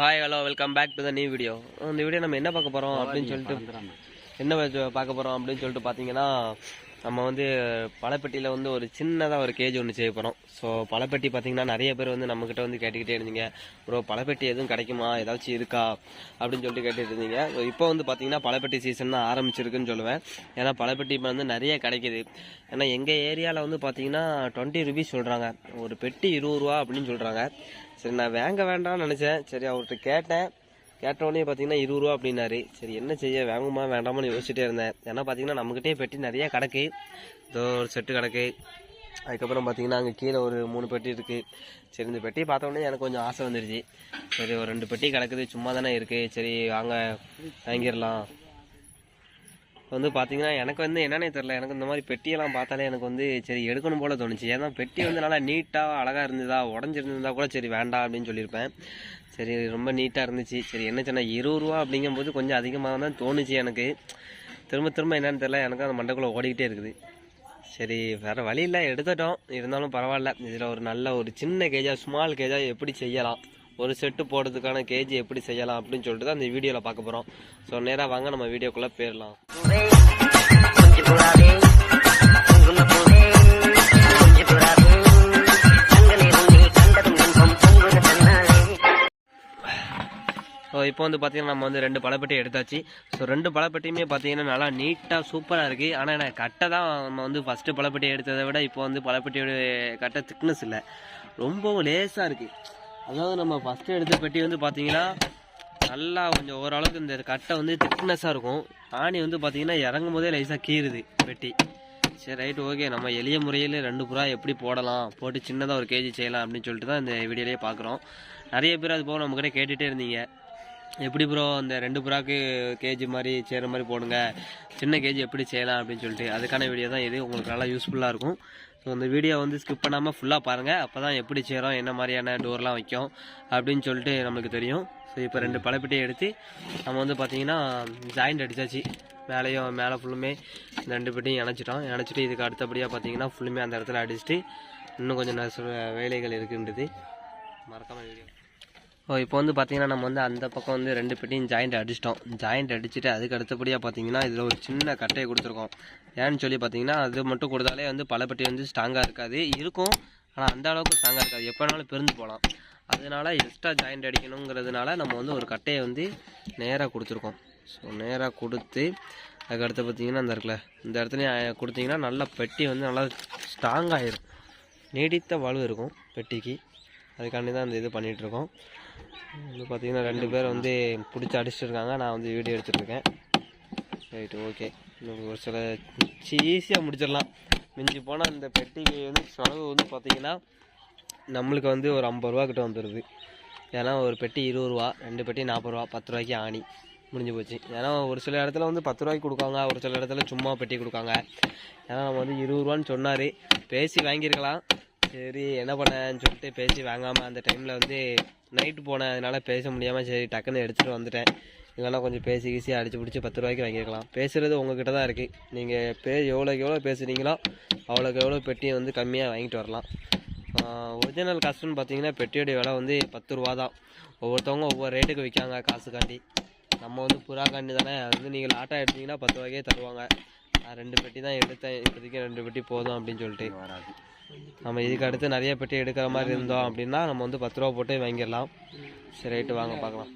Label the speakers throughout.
Speaker 1: Hi hello welcome back to the new video இந்த video நம்ம என்ன பார்க்க போகிறோம் அப்படின்னு சொல்லிட்டு என்ன பார்க்க போகிறோம் அப்படின்னு சொல்லிட்டு பார்த்தீங்கன்னா நம்ம வந்து பழப்பெட்டியில் வந்து ஒரு சின்னதாக ஒரு கேஜ் ஒன்று செய்ய போகிறோம் ஸோ பழப்பெட்டி பார்த்தீங்கன்னா நிறைய பேர் வந்து நம்மக்கிட்ட வந்து கேட்டுக்கிட்டே இருந்தீங்க. ப்ரோ பழப்பெட்டி எதுவும் கிடைக்குமா? ஏதாச்சும் இருக்கா? அப்படின்னு சொல்லிட்டு கேட்டுட்டு இருந்தீங்க. ஸோ இப்போ வந்து பார்த்தீங்கன்னா பழப்பெட்டி சீசன் தான் ஆரம்பிச்சிருக்குன்னு சொல்லுவேன். ஏன்னா பழப்பெட்டி இப்போ வந்து நிறைய கிடைக்குது. ஏன்னா எங்கள் ஏரியாவில் வந்து பார்த்தீங்கன்னா டுவெண்ட்டி ருபீஸ் சொல்கிறாங்க ஒரு பெட்டி இருபது ரூபா அப்படின்னு சொல்கிறாங்க சரி நான் வாங்க வேண்டாம்னு நினச்சேன். சரி அவர்கிட்ட கேட்டேன். கேட்டவொடனே பார்த்தீங்கன்னா இருபது ரூபா அப்படின்னாரு. சரி என்ன செய்ய? வாங்குமா வேண்டாமான்னு யோசிச்சுட்டே இருந்தேன். ஏன்னா பார்த்தீங்கன்னா நம்மக்கிட்டே பெட்டி நிறைய கிடக்கு. இதோ ஒரு செட்டு கிடக்கு. அதுக்கப்புறம் பார்த்தீங்கன்னா அங்கே கீழே ஒரு மூணு பெட்டி இருக்குது சரி இந்த பெட்டி பார்த்தோன்னே எனக்கு கொஞ்சம் ஆசை வந்துருச்சு. சரி ஒரு ரெண்டு பெட்டி கிடக்குது. சும்மா தானே இருக்குது சரி வாங்க வாங்கிடலாம். வந்து பார்த்தீங்கன்னா எனக்கு வந்து என்னன்னே தெரில எனக்கு இந்த மாதிரி பெட்டியெல்லாம் பார்த்தாலே எனக்கு வந்து சரி எடுக்கணும் போல தோணுச்சு. ஏன்னா பெட்டி வந்து நல்லா நீட்டாக அழகாக இருந்ததா உடஞ்சிருந்ததா கூட சரி வேண்டாம் அப்படின்னு சொல்லியிருப்பேன். சரி ரொம்ப நீட்டாக இருந்துச்சு. சரி என்ன சொன்னால் இருபது ரூபா அப்படிங்கும்போது கொஞ்சம் அதிகமாக தான் தோணுச்சு எனக்கு. திரும்ப திரும்ப என்னன்னு தெரில எனக்கு அந்த மண்டக்குள்ளே ஓடிக்கிட்டே இருக்குது. சரி வேறு வழி இல்லை. எடுத்துட்டோம். இருந்தாலும் பரவாயில்ல. இதில் ஒரு நல்ல ஒரு சின்ன கேஜா ஸ்மால் கேஜா எப்படி செய்யலாம்? ஒரு செட்டு போடுறதுக்கான கேஜி எப்படி செய்யலாம் அப்படின்னு சொல்லிட்டு தான் அந்த வீடியோவில் பார்க்க போகிறோம் ஸோ நேராக வாங்க நம்ம வீடியோக்குள்ளே போயிடலாம். ஸோ இப்போ வந்து பார்த்தீங்கன்னா நம்ம வந்து ரெண்டு பழப்பெட்டி எடுத்தாச்சு. ஸோ ரெண்டு பழப்பெட்டியுமே பார்த்தீங்கன்னா நல்லா நீட்டாக சூப்பராக இருக்குது ஆனால் எனக்கு கட்டை தான் நம்ம வந்து ஃபஸ்ட்டு பழப்பெட்டி எடுத்ததை விட இப்போ வந்து பழப்பெட்டியோட கட்டை திக்னஸ் இல்லை. ரொம்பவும் லேசாக இருக்குது அதாவது நம்ம ஃபஸ்ட்டு எடுத்த பெட்டி வந்து பார்த்தீங்கன்னா நல்லா கொஞ்சம் ஓரளவுக்கு இந்த கட்டை வந்து திக்னஸாக இருக்கும். ஆணி வந்து பார்த்தீங்கன்னா இறங்கும் போதே லைஸாக கீறுது பெட்டி. சரி ரைட் ஓகே நம்ம எளிய முறையில் ரெண்டு புறா எப்படி போடலாம்? போட்டு சின்னதாக ஒரு கேஜி செய்யலாம் அப்படின்னு சொல்லிட்டு தான் இந்த வீடியோலேயே பார்க்குறோம் நிறைய பேர் அது போக நம்மக்கிட்ட கேட்டுகிட்டே இருந்தீங்க. எப்படி ப்ரோ அந்த ரெண்டு புறாக்கு கேஜி மாதிரி செய்கிற மாதிரி போடுங்க? சின்ன கேஜி எப்படி செய்யலாம் அப்படின்னு சொல்லிட்டு. அதுக்கான வீடியோ தான் இது. உங்களுக்கு நல்லா யூஸ்ஃபுல்லாக இருக்கும். ஸோ அந்த வீடியோ வந்து ஸ்கிப் பண்ணாமல் ஃபுல்லாக பாருங்கள் அப்போ தான் எப்படி செய்கிறோம் என்ன மாதிரியான டோர்லாம் வைக்கும் அப்படின்னு சொல்லிட்டு நம்மளுக்கு தெரியும். ஸோ இப்போ ரெண்டு பழப்பெட்டியை எடுத்து நம்ம வந்து பார்த்திங்கன்னா ஜாயிண்ட் அடித்தாச்சு மேலேயும் மேலே ஃபுல்லுமே ரெண்டு பெட்டியும் இணைச்சிட்டோம். இணைச்சிட்டு இதுக்கு அடுத்தபடியாக பார்த்தீங்கன்னா ஃபுல்லுமே அந்த இடத்துல அடிச்சுட்டு இன்னும் கொஞ்சம் நெச வேலைகள் இருக்குன்றது. மறக்காமல் வீடியோ ஓ இப்போ வந்து பார்த்தீங்கன்னா நம்ம வந்து அந்த பக்கம் வந்து ரெண்டு பெட்டியும் ஜாயிண்ட் அடிச்சிட்டோம். ஜாயிண்ட் அடிச்சுட்டு அதுக்கு அடுத்தபடியாக பார்த்தீங்கன்னா இதில் ஒரு சின்ன கட்டையை கொடுத்துருக்கோம். ஏன்னு சொல்லி பார்த்தீங்கன்னா அது மட்டும் கொடுத்தாலே வந்து பல பெட்டி வந்து ஸ்ட்ராங்காக இருக்காது. இருக்கும் ஆனால் அந்த அளவுக்கு ஸ்ட்ராங்காக இருக்காது. எப்போ வேணாலும் பிரிந்து போகலாம் அதனால எக்ஸ்ட்ரா ஜாயிண்ட் அடிக்கணுங்கிறதுனால நம்ம வந்து ஒரு கட்டையை வந்து நேராக கொடுத்துருக்கோம். ஸோ நேராக கொடுத்து அதுக்கடுத்து பார்த்தீங்கன்னா அந்த இருக்குல்ல இந்த இடத்துலையும் கொடுத்தீங்கன்னா நல்லா பெட்டி வந்து நல்லா ஸ்ட்ராங்காகிடும் நீடித்த வலு இருக்கும் பெட்டிக்கு. அதுக்காண்டி தான் அந்த இது பண்ணிகிட்ருக்கோம் வந்து பார்த்தீங்கன்னா ரெண்டு பேர் வந்து பிடிச்சி அடிச்சிட்டு இருக்காங்க நான் வந்து வீடியோ எடுத்துகிட்ருக்கேன் ரைட்டு ஓகே ஒரு சில ஈஸியாக முடிச்சிடலாம். மிஞ்சி போனால் இந்த பெட்டிக்கு வந்து செலவு வந்து பார்த்தீங்கன்னா நம்மளுக்கு வந்து ஒரு ஐம்பது ரூபா கிட்ட வந்துடுது ஏன்னா ஒரு பெட்டி இருபது ரூபா ரெண்டு பெட்டி நாற்பது ரூபா பத்து ரூபாய்க்கு ஆணி முடிஞ்சு போச்சு. ஏன்னா ஒரு சில இடத்துல வந்து பத்து ரூபாய்க்கு கொடுக்காங்க ஒரு சில இடத்துல சும்மா பெட்டி கொடுக்காங்க ஏன்னா நம்ம வந்து இருபது ரூபான்னு சொன்னார். பேசி வாங்கியிருக்கலாம். சரி என்ன பண்ணேன்னு சொல்லிட்டு பேசி வாங்காமல் அந்த டைமில் வந்து நைட்டு போனேன். அதனால பேச முடியாமல் சரி டக்குன்னு எடுத்துகிட்டு வந்துட்டேன். இல்லைனா கொஞ்சம் பேசி கீசி அடிச்சு பிடிச்சி பத்து ரூபாய்க்கு வாங்கியிருக்கலாம். பேசுகிறது உங்ககிட்ட தான் இருக்குது நீங்கள் பே எவ்வளோக்கு எவ்வளோ பேசுகிறீங்களோ அவ்வளோக்கு எவ்வளோ பெட்டியை வந்து கம்மியாக வாங்கிட்டு வரலாம். ஒரிஜினல் காஸ்ட்னு பார்த்தீங்கன்னா பெட்டியோடைய விலை வந்து பத்து ரூபா தான். ஒவ்வொருத்தவங்க ஒவ்வொரு ரேட்டுக்கு விற்காங்க காசுக்காண்டி. நம்ம வந்து புறாக்காண்டி தானே. அது வந்து நீங்கள் லாட்டாக எடுத்தீங்கன்னா பத்து ரூபாய்க்கே தருவாங்க. நான் ரெண்டு பெட்டி தான் எடுத்தேன். இப்போதைக்கு ரெண்டு பெட்டி போதும் அப்படின்னு சொல்லிட்டு. நம்ம இதுக்கு அடுத்து நிறைய பெட்டி எடுக்கிற மாதிரி இருந்தோம் அப்படின்னா நம்ம வந்து பத்து ரூபா போட்டு வாங்கிடலாம். சரி ரைட்டு வாங்க பார்க்கலாம்.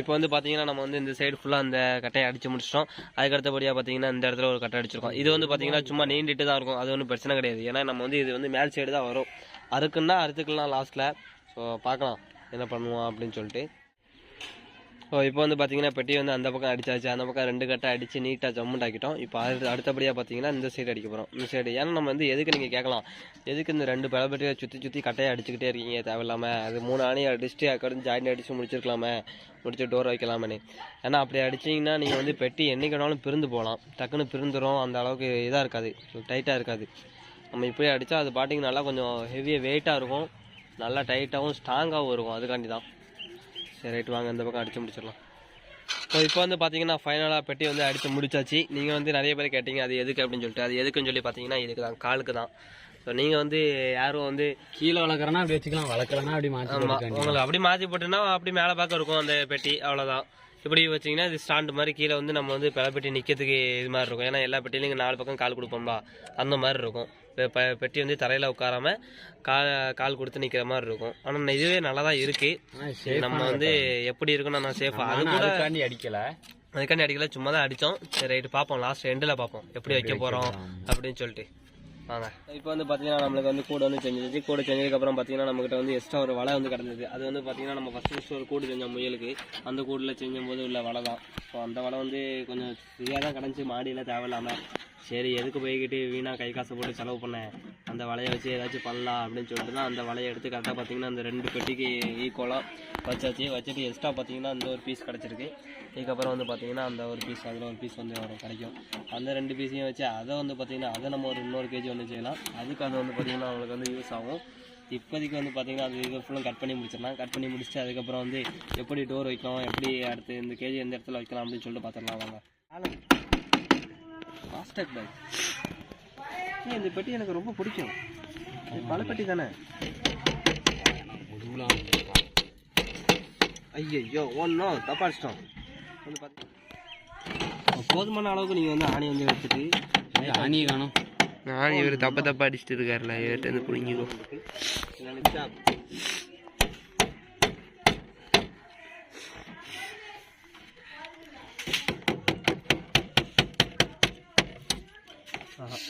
Speaker 1: இப்போ வந்து பார்த்தீங்கன்னா நம்ம வந்து இந்த சைடு ஃபுல்லாக அந்த கட்டையை அடித்து முடிச்சிட்டோம். அதுக்கு அடுத்தபடியாக பார்த்தீங்கன்னா இந்த இடத்துல ஒரு கட்டை அடிச்சிருக்கோம். இது வந்து பார்த்தீங்கன்னா சும்மா நீண்டிட்டு தான் இருக்கும். அது ஒன்றும் பிரச்சனை கிடையாது. ஏன்னா நம்ம வந்து இது வந்து மேல் சைடு தான் வரும். அறுக்குன்னா அறுத்துக்கலாம் லாஸ்ட்டில் ஸோ பார்க்கலாம் என்ன பண்ணுவோம் அப்படின்னு சொல்லிட்டு. ஸோ இப்போ வந்து பார்த்தீங்கன்னா பெட்டி வந்து அந்த பக்கம் அடிச்சாச்சு அந்த பக்கம் ரெண்டு கட்டை அடித்து நீட்டாக ஜம்முண்ட் ஆக்கிட்டோம் இப்போ அடுத்து அடுத்தபடியாக பார்த்தீங்கன்னா இந்த சைடு அடிக்க போகிறோம் இந்த சைடு ஏன்னா நம்ம வந்து எதுக்கு நீங்கள் கேட்கலாம் எதுக்கு இந்த ரெண்டு பழப்பெட்டியை சுற்றி சுற்றி கட்டையை அடிச்சுக்கிட்டே இருக்கீங்க? தேவையில்லாமல் அது மூணு அணி அடிச்சுட்டு அக்கடுத்து ஜாயின் அடித்து முடிச்சிருக்கலாமே. முடிச்சு டோர் வைக்கலாமே ஏன்னா அப்படி அடிச்சிங்கன்னா நீங்கள் வந்து பெட்டி என்றைக்கினாலும் பிரிந்து போகலாம். டக்குன்னு பிரிந்துடும் அந்த அளவுக்கு இதாக இருக்காது. டைட்டாக இருக்காது. நம்ம இப்படியே அடித்தா அது பாட்டிங்க நல்லா கொஞ்சம் ஹெவியாக வெயிட்டாக இருக்கும். நல்லா டைட்டாகவும் ஸ்ட்ராங்காகவும் இருக்கும். அதுக்காண்டி தான். சரி ரைட் வாங்க இந்த பக்கம் அடித்து முடிச்சிடலாம். ஸோ இப்போ வந்து பார்த்தீங்கன்னா ஃபைனலாக பெட்டி வந்து அடித்து முடிச்சாச்சு. நீங்கள் வந்து நிறைய பேர் கேட்டீங்க அது எதுக்கு அப்படின்னு சொல்லிட்டு. அது எதுக்குன்னு சொல்லி பார்த்தீங்கன்னா இதுக்கு தான் காலுக்கு தான். ஸோ நீங்கள் வந்து யாரும் வந்து
Speaker 2: கீழே வளர்க்குறேன்னா அப்படி வச்சுக்கலாம். வளர்க்கலன்னா அப்படி மாற்றி
Speaker 1: உங்களுக்கு அப்படி மாற்றி போட்டுன்னா அப்படி மேலே பார்க்க இருக்கும் அந்த பெட்டி. அவ்வளோதான் இப்படி வச்சிங்கன்னா இது ஸ்டாண்டு மாதிரி கீழே வந்து நம்ம வந்து பிற பெட்டி நிற்கிறதுக்கு இது மாதிரி இருக்கும். ஏன்னா எல்லா பெட்டிலையும் நாலு பக்கம் கால் கொடுப்போம்ல அந்த மாதிரி இருக்கும். பெட்டி வந்து தரையில் உட்காராம கால் கால் கொடுத்து நிற்கிற மாதிரி இருக்கும். ஆனால் இதுவே நல்லா தான் இருக்குது நம்ம வந்து எப்படி இருக்குன்னு நான் சேஃபாக அது கூட
Speaker 2: அடிக்கல.
Speaker 1: அதுக்காண்டி அடிக்கல சும்மா தான் அடித்தோம் சரி ரைட்டு பார்ப்போம் லாஸ்ட் எண்டில் பார்ப்போம் எப்படி வைக்க போகிறோம் அப்படின்னு சொல்லிட்டு. இப்போ வந்து பார்த்தீங்கன்னா நம்மளுக்கு வந்து கூடை வந்து செஞ்சிருச்சு. கூடை செஞ்சதுக்கப்புறம் பார்த்தீங்கன்னா நம்மகிட்ட வந்து எக்ஸ்ட்ரா ஒரு வலை வந்து கிடந்தது. அது வந்து பார்த்தீங்கன்னா நம்ம ஃபஸ்ட்டு ஃபஸ்ட்டு ஒரு கூடு செஞ்சோம் முயலுக்கு. அந்த கூடில் செஞ்சும்போது உள்ள வலை தான். ஸோ அந்த வலை வந்து கொஞ்சம் ஃப்ரீயாக தான் கிடந்துச்சு. மாடியில் தேவையில்லாமல் சரி எதுக்கு போய்கிட்டு வீணாக கை காசு போட்டு செலவு பண்ணேன் அந்த வலையை வச்சு ஏதாச்சும் பண்ணலாம் அப்படின்னு சொல்லிட்டு தான் அந்த வலையை எடுத்து கரெக்டாக பார்த்தீங்கன்னா அந்த ரெண்டு பெட்டிக்கு ஈக்குவலாக வச்சாச்சு. வச்சுட்டு எக்ஸ்ட்ரா பார்த்தீங்கன்னா அந்த ஒரு பீஸ் கிடச்சிருக்கு. இதுக்கப்புறம் வந்து பார்த்தீங்கன்னா அந்த ஒரு பீஸ் அதில் ஒரு பீஸ் வந்து வரும் கிடைக்கும். அந்த ரெண்டு பீஸையும் வச்சு அதை வந்து பார்த்தீங்கன்னா அதை நம்ம ஒரு இன்னொரு கேஜி வந்து செய்யலாம். அதுக்கு அது வந்து பார்த்தீங்கன்னா அவங்களுக்கு வந்து யூஸ் ஆகும். இப்போதைக்கு வந்து பார்த்திங்கன்னா அது இது ஃபுல்லும் கட் பண்ணி முடிச்சிடலாம். கட் பண்ணி முடிச்சுட்டு அதுக்கப்புறம் வந்து எப்படி டோர் வைக்கலாம் எப்படி அடுத்து இந்த கேஜி எந்த இடத்துல வைக்கலாம் அப்படின்னு சொல்லிட்டு பார்த்துடலாம் வாங்க. ஃபாஸ்டாக் பேக் ஏன் இந்த பெட்டி எனக்கு ரொம்ப பிடிக்கும். இது பல பெட்டி தானே? ஐயோ ஒன்றும் தப்பா அடிச்சிட்டோம். வந்து பார்த்து போதுமான அளவுக்கு நீங்கள் வந்து ஆணி வந்து எடுத்துட்டு
Speaker 2: ஆணியை காணும்.
Speaker 1: நான் இவர் தப்ப தப்பா அடிச்சுட்டு இருக்காருல இவர்கிட்ட இருந்து பிடிங்கிடும்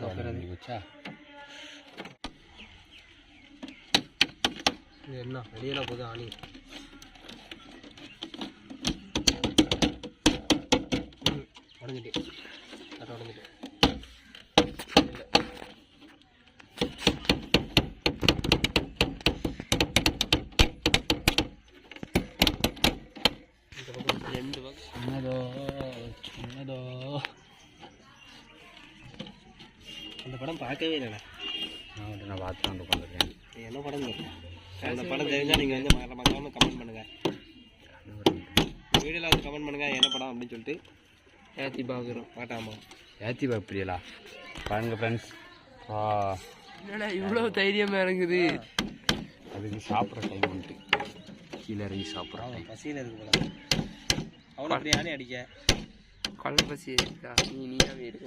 Speaker 2: வச்சா
Speaker 1: இது என்ன வெளியில போகுது ஆணி உடைஞ்சிட்டு அது உடஞ்சிட்டு இந்த பக்கம் ரெண்டு பக்கம்
Speaker 2: சின்னதோ சின்னதோ
Speaker 1: அந்த படம் பார்க்கவே இல்லைண்ணே.
Speaker 2: நான் மட்டும் நான் பார்த்து வந்து உட்காந்துருக்கேன்.
Speaker 1: என்ன படம் அந்த படம் தெரிஞ்சால் நீங்கள் வந்து மறக்காம மறக்காம கமெண்ட் பண்ணுங்கள் வீடியோவில் வந்து கமெண்ட் பண்ணுங்கள் என்ன படம் அப்படின்னு சொல்லிட்டு. ஏற்றி பார்க்குறோம் பாட்டாமா
Speaker 2: ஏத்தி பாப்பிரியலா பாருங்க ஃப்ரெண்ட்ஸ் ஆ.
Speaker 1: என்னடா இவ்வளோ தைரியமாக இறங்குது?
Speaker 2: அதுக்கு சாப்பிட்ற டைம் வந்துட்டு கீழே இறங்கி சாப்பிட்றோம்
Speaker 1: பசியில் இருக்கு போல. அவ்வளோ அப்படி யானே அடிக்க.
Speaker 3: கொள்ள பசி இருக்கா? நீ நீயாவே இருக்க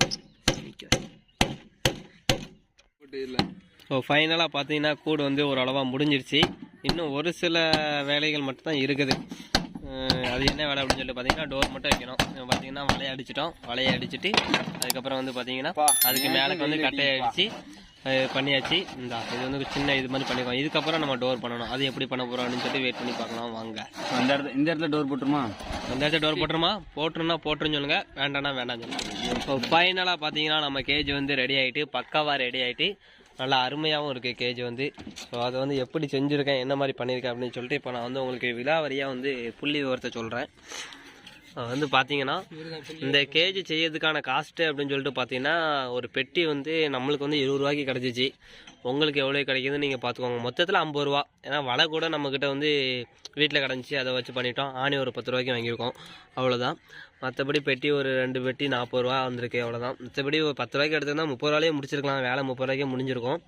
Speaker 1: ஸோ ஃபைனலாக பார்த்தீங்கன்னா கூடு வந்து ஒரு அளவாக முடிஞ்சிருச்சு. இன்னும் ஒரு சில வேலைகள் மட்டும் தான் இருக்குது அது என்ன வேலை அப்படின்னு சொல்லிட்டு பார்த்தீங்கன்னா டோர் மட்டும் வைக்கணும். பார்த்தீங்கன்னா வலையை அடிச்சிட்டோம். வலையை அடிச்சிட்டு அதுக்கப்புறம் வந்து பார்த்தீங்கன்னா அதுக்கு மேலே வந்து கட்டையை அடித்து பண்ணியாச்சு. இந்த இது வந்து சின்ன இது மாதிரி பண்ணிக்கலாம். இதுக்கப்புறம் நம்ம டோர் பண்ணணும். அது எப்படி பண்ண போகிறோம் அப்படின்னு சொல்லிட்டு வெயிட் பண்ணி பார்க்கலாம். வாங்க.
Speaker 2: அந்த இடத்துல இந்த இடத்துல டோர் போட்டுருமா?
Speaker 1: அந்த இடத்துல டோர் போட்டுருமா? போட்டுருன்னா போட்டுருன்னு சொல்லுங்க. வேண்டாம்னா வேண்டாம் சொல்லுங்க. இப்போ ஃபைனலாக பார்த்தீங்கன்னா நம்ம கேஜ் வந்து ரெடி ஆகிட்டு பக்காவாக ரெடி ஆகிட்டு நல்லா அருமையாகவும் இருக்குது கேஜ் வந்து. ஸோ அதை வந்து எப்படி செஞ்சுருக்கேன் என்ன மாதிரி பண்ணியிருக்கேன் அப்படின்னு சொல்லிட்டு இப்போ நான் வந்து உங்களுக்கு விலாவரியாக வந்து புள்ளி விவரத்தை சொல்கிறேன் வந்து பார்த்தீங்கன்னா இந்த கேஜி செய்யறதுக்கான காஸ்ட்டு அப்படின்னு சொல்லிட்டு பார்த்தீங்கன்னா ஒரு பெட்டி வந்து நம்மளுக்கு வந்து இருபது ரூபாய்க்கு கிடச்சிச்சு. உங்களுக்கு எவ்வளோ கிடைக்குதுன்னு நீங்கள் பார்த்துக்கோங்க மொத்தத்தில் ஐம்பது ரூபா. ஏன்னா வலை கூட நம்மக்கிட்ட வந்து வீட்டில் கிடந்துச்சு அதை வச்சு பண்ணிட்டோம். ஆணி ஒரு பத்து ரூபாய்க்கு வாங்கியிருக்கோம். அவ்வளோதான் மற்றபடி பெட்டி ஒரு ரெண்டு பெட்டி நாற்பது ரூபா வந்திருக்கு. அவ்வளோதான் மற்றபடி ஒரு பத்து ரூபாய்க்கு எடுத்திருந்தா முப்பது ரூபாயே முடிச்சிருக்கலாம். வேலை முப்பது ரூபாய்க்கே முடிஞ்சிருக்கும்.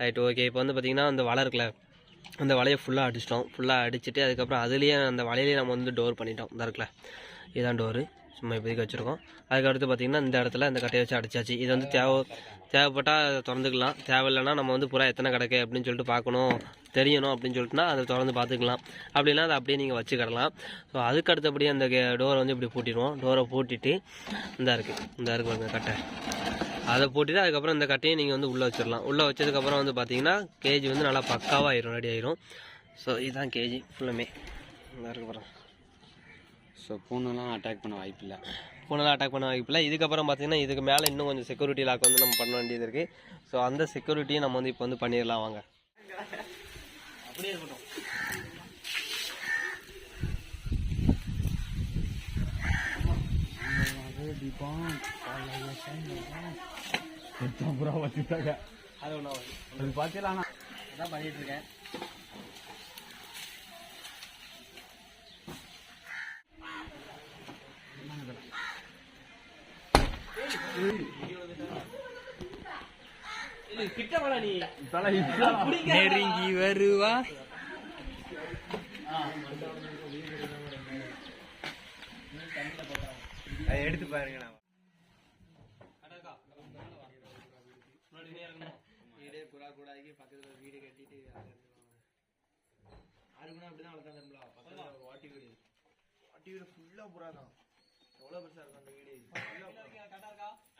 Speaker 1: ரைட் ஓகே இப்போ வந்து பார்த்திங்கன்னா அந்த வலை இருக்குல்ல அந்த வலையை ஃபுல்லாக அடிச்சிட்டோம். ஃபுல்லாக அடிச்சுட்டு அதுக்கப்புறம் அதுலேயே அந்த வலையிலேயே நம்ம வந்து டோர் பண்ணிட்டோம். இந்த இருக்குல்ல. இதுதான் டோரு சும்மா இப்போதைக்கு வச்சுருக்கோம். அதுக்கடுத்து பார்த்திங்கன்னா இந்த இடத்துல இந்த கட்டையை வச்சு அடிச்சாச்சு. இது வந்து தேவை தேவைப்பட்டால் திறந்துக்கலாம். தேவையில்லைனா நம்ம வந்து புறா எத்தனை கிடக்கு அப்படின்னு சொல்லிட்டு பார்க்கணும். தெரியணும் அப்படின்னு சொல்லிட்டுனா அதை திறந்து பார்த்துக்கலாம். அப்படின்னா அதை அப்படியே நீங்கள் வச்சுக்கிடலாம். ஸோ அதுக்கு அடுத்தபடியே அந்த டோரை வந்து இப்படி பூட்டிடுவோம். டோரை பூட்டிட்டு இந்த இருக்குது இந்த இருக்குது பாருங்க கட்டை. அதை போட்டுட்டு அதுக்கப்புறம் இந்த கட்டையை நீங்கள் வந்து உள்ளே வச்சிடலாம். உள்ளே வச்சதுக்கப்புறம் வந்து பார்த்தீங்கன்னா கேஜி வந்து நல்லா பக்காவாக ஆயிரும் ரெடி ஆயிரும். ஸோ இதுதான் கேஜி ஃபுல்லுமே இந்த இருக்கு
Speaker 2: ஸோ பூனெல்லாம் அட்டாக் பண்ண வாய்ப்பில்லை.
Speaker 1: பூனெல்லாம் அட்டாக் பண்ண வாய்ப்பில்லை. இதுக்கப்புறம் பார்த்தீங்கன்னா இதுக்கு மேலே இன்னும் கொஞ்சம் செக்யூரிட்டி லாக் வந்து நம்ம பண்ண வேண்டியது இருக்குது ஸோ அந்த செக்யூரிட்டியை நம்ம வந்து இப்போ வந்து பண்ணிடலாம் வாங்க. அப்படியே இருக்கட்டும். அது ஒன்றா
Speaker 2: அது பார்த்தீங்களா
Speaker 1: அதான் பண்ணிட்டு இருக்கேன் கிட்ட வாடா நீ
Speaker 3: நெருங்கி வருவா அதை எடுத்து பாருங்க நான்
Speaker 1: வீடே புறா கூடாதுக்கு பக்கத்துல வீடு கட்டிட்டு யாருக்குன்னா அப்படிதான் வளர்த்தாந்துருங்களா பக்கத்துல வாட்டி வீடு. வாட்டி வீடு ஃபுல்லா புறா தான் எவ்வளவு பெருசா இருக்கும் அந்த வீடு?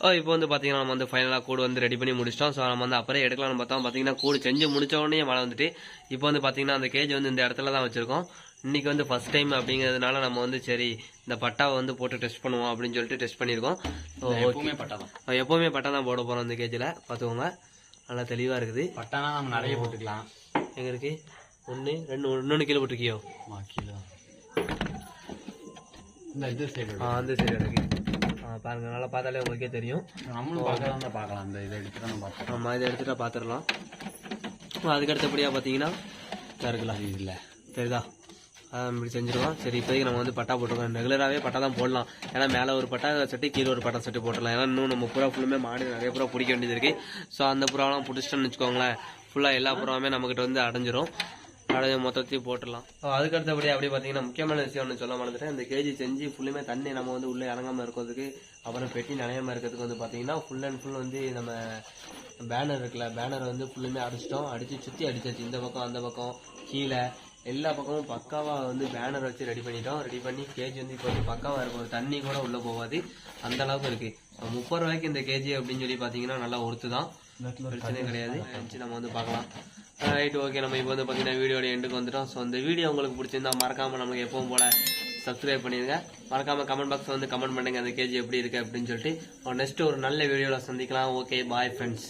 Speaker 1: இப்போ வந்து பார்த்தீங்கன்னா நம்ம வந்து ஃபைனலாக கூடு வந்து ரெடி பண்ணி முடிச்சிட்டோம். ஸோ நம்ம வந்து அப்புறம் எடுக்கலாம்னு பார்த்தோம் பார்த்தீங்கன்னா கூடு செஞ்சு முடிச்ச உடனே மழை வந்துட்டு இப்போ வந்து பார்த்தீங்கன்னா அந்த கேஜ் வந்து இந்த இடத்துல தான் வச்சுருக்கோம். இன்னைக்கு வந்து ஃபர்ஸ்ட் டைம் அப்படிங்கிறதுனால நம்ம வந்து சரி இந்த பட்டாவை வந்து போட்டு டெஸ்ட் பண்ணுவோம் அப்படின்னு சொல்லிட்டு டெஸ்ட் பண்ணியிருக்கோம்.
Speaker 2: எப்பவுமே பட்டா தான்
Speaker 1: எப்போவுமே பட்டா தான் போட போகிறோம் இந்த கேஜில் பார்த்துக்கோங்க. நல்லா தெளிவாக இருக்குது.
Speaker 2: பட்டானா நம்ம நிறைய போட்டுக்கலாம்.
Speaker 1: எங்கே இருக்கு? ஒன்று ரெண்டு இன்னொன்று கீழே போட்டிருக்கியோ?
Speaker 2: கீழே சைடு
Speaker 1: ஆ அந்த சைடு இருக்கு. பாருங்க நல்லா பார்த்தாலே உங்களுக்கே தெரியும்.
Speaker 2: நம்மளும் பார்க்கலாம். தான் பார்க்கலாம். அந்த இதை எடுத்து தான் பார்க்கலாம்
Speaker 1: ஆமாம் இதை எடுத்துகிட்டா பார்த்துடலாம். அதுக்கு அடுத்தபடியாக பார்த்தீங்கன்னா இதா இருக்குல்ல
Speaker 2: அது இல்லை.
Speaker 1: சரிதா இப்படி செஞ்சிருக்கோம் சரி இப்போதைக்கு நம்ம வந்து பட்டா போட்டுருக்கோம். ரெகுலராகவே பட்டா தான் போடலாம். ஏன்னா மேலே ஒரு பட்டா சட்டி கீழே ஒரு பட்டா சட்டி போட்டுடலாம். ஏன்னா இன்னும் நம்ம புறா ஃபுல்லுமே மாடு நிறைய புறா பிடிக்க வேண்டியது இருக்கு. ஸோ அந்த புறாவெல்லாம் பிடிச்சிட்டோம்னு வச்சுக்கோங்களேன். ஃபுல்லாக எல்லா புறாவுமே நம்மகிட்ட வந்து அடைஞ்சிரும். அப்படியே மொத்தத்தையும் போட்டுடலாம். ஸோ அதுக்கு அடுத்தபடி அப்படியே பார்த்தீங்கன்னா முக்கியமான விஷயம் ஒன்று சொல்ல மறந்துட்டேன். இந்த கேஜி செஞ்சு ஃபுல்லுமே தண்ணி நம்ம வந்து உள்ளே இறங்காமல் இருக்கிறதுக்கு அப்புறம் பெட்டி நனையாமல் இருக்கிறதுக்கு வந்து பார்த்தீங்கன்னா ஃபுல் அண்ட் ஃபுல் வந்து நம்ம பேனர் இருக்குல்ல பேனர் வந்து ஃபுல்லுமே அடிச்சிட்டோம். அடித்து சுற்றி அடிச்சாச்சு. இந்த பக்கம் அந்த பக்கம் கீழே. எல்லா பக்கமும் பக்காவாக வந்து பேனர் வச்சு ரெடி பண்ணிட்டோம். ரெடி பண்ணி கேஜி வந்து இப்போ வந்து பக்காவாக இருக்கும். தண்ணி கூட உள்ளே போகாது. அந்த அளவுக்கு இருக்கு. முப்பது ரூபாய்க்கு இந்த கேஜி அப்படின்னு சொல்லி பார்த்தீங்கன்னா நல்லா ஒருத்து தான் பிரச்சனை கிடையாது. வச்சு நம்ம வந்து பார்க்கலாம். ரைட் ஓகே நம்ம இப்போ வந்து பார்த்தீங்கன்னா வீடியோட எண்டுக்கு வந்துட்டோம். ஸோ இந்த வீடியோ உங்களுக்கு பிடிச்சிருந்தா மறக்காம நமக்கு எப்பவும் போல சப்ஸ்கிரைப் பண்ணிடுங்க. மறக்காம கமெண்ட் பாக்ஸ் வந்து கமெண்ட் பண்ணுங்க. அந்த கேஜி எப்படி இருக்கு அப்படின்னு சொல்லிட்டு. நெக்ஸ்ட் ஒரு நல்ல வீடியோவில் சந்திக்கலாம். Okay bye friends